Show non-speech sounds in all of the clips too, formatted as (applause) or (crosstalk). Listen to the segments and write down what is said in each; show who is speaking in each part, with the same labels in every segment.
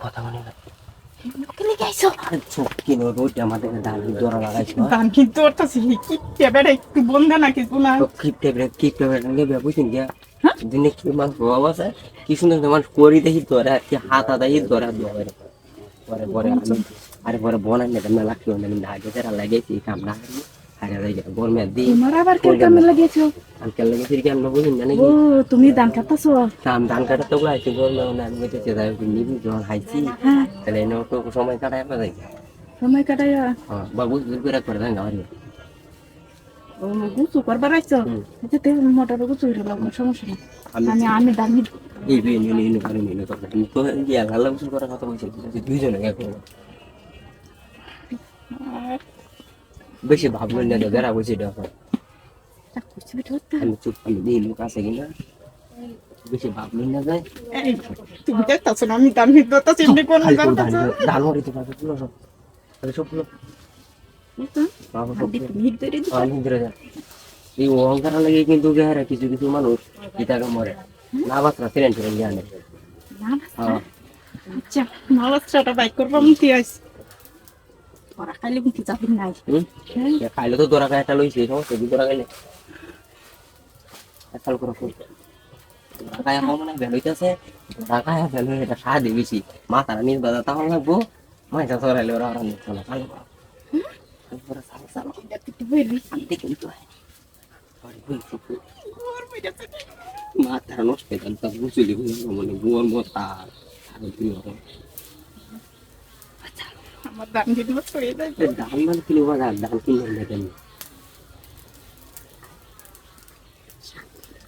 Speaker 1: কথা বলে না
Speaker 2: ওকে লেগে আইছো
Speaker 1: আরে চোখ কিনো রোজ আমাদের ধান দৌড়া লাগাইছো
Speaker 3: দান কিন্তু ওর কাছে কি টেবেটা একটু বন্ধ না
Speaker 1: কি? মানুষ করি দেখি ধরে কি হাত হাতা ই ধরে পরে পরে আরে পরে বনাই না মেলা কি আমি না আগে তারা লাগাইছি কাম না করি আরে লাগে গরমে দি
Speaker 2: তোমার আবার কে কামে লাগিয়েছো
Speaker 1: আজকাল লেগেছি কি আমরা বুঝুন না
Speaker 2: ও
Speaker 1: নাকি
Speaker 2: তুমি ধান কাটতাছো?
Speaker 1: কাম ধান কাটা তো আইছি গরমে না আমি গেছে যাই নিবি যখন খাইছি
Speaker 2: হ্যাঁ।
Speaker 1: তাহলে এনে তো সময় কাটায় আমরা যাই
Speaker 2: সময় কাটাইয়া
Speaker 1: হ্যাঁ বাবু করে করে দেন গাড়ি
Speaker 2: ও গুছু করবার আইছো। আচ্ছা তে মোটর গুছু হইল কোনো সমস্যা নেই।
Speaker 1: আমি
Speaker 2: আমি আমি দামি
Speaker 1: এই বিয়ে নিয়ে নিয়ে করে নিয়ে করে তুমি তো ইয়া লালা উসুল করার কথা বলছি দুইজনে কে করব বেশি ভাবলেন না তো বেড়া বসে দেখো আমি চুপ আমি দিই লোক আছে কিনা? বেশি ভাবলেন না যায়
Speaker 3: এই, তুমি দেখতাছো না আমি দান তো কোন
Speaker 1: পারবে পুরো সব। সব পুরো অহংকার লাগে কিন্তু গেহারা কিছু কিছু মানুষ ইটাকে মরে। না বাচ্চা ফিরেন ফিরেন জানে
Speaker 2: না
Speaker 1: হ্যাঁ।
Speaker 3: আচ্ছা মালাচ্ছাটা বাইক করব আমি আইস
Speaker 2: তোরা খাইলে কিন্তু যাবি নাই হ্যাঁ
Speaker 1: খাইলে তো তোরা একটা লইছে সমস্যা কি? তোরা একাল করে ফুল। ঢাকায় আমার মানে ভ্যালু হইতেছে ঢাকায় ভ্যালু এটা সাহায্য বেশি মাথার নিজ বাজার তখন লাগবো মাইটা সরাইলে ওরা ওরা নিচ্ছে না চালু। করো চালো চালো। কিন্তু মাথার নষ্ট হয়ে গেল তা বুঝলি মানে বুয়ার মতা আর তুই
Speaker 3: আমার দান কিন্তু হয়ে যায়
Speaker 1: ধান মান কিনে বাজার ধান কিনে দেখেন
Speaker 3: তো নাই তো
Speaker 1: সূর্যের জন্য হাসি থাকে হাসি নদীর আছে ভালো করে চালু ধরা গানে যাবি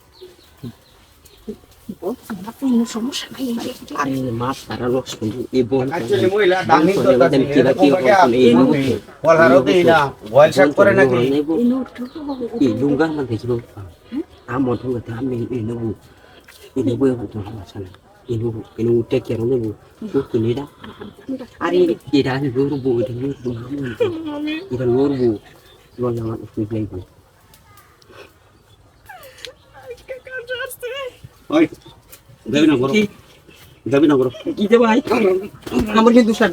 Speaker 2: আমার
Speaker 1: আমি এই নেব। এই নেব আমার সামনে। আরে লাগবে (laughs)
Speaker 4: ওই দেবি না করো দেবি না করো
Speaker 1: কি দেবো ভাই? আমার কিন্তু স্যার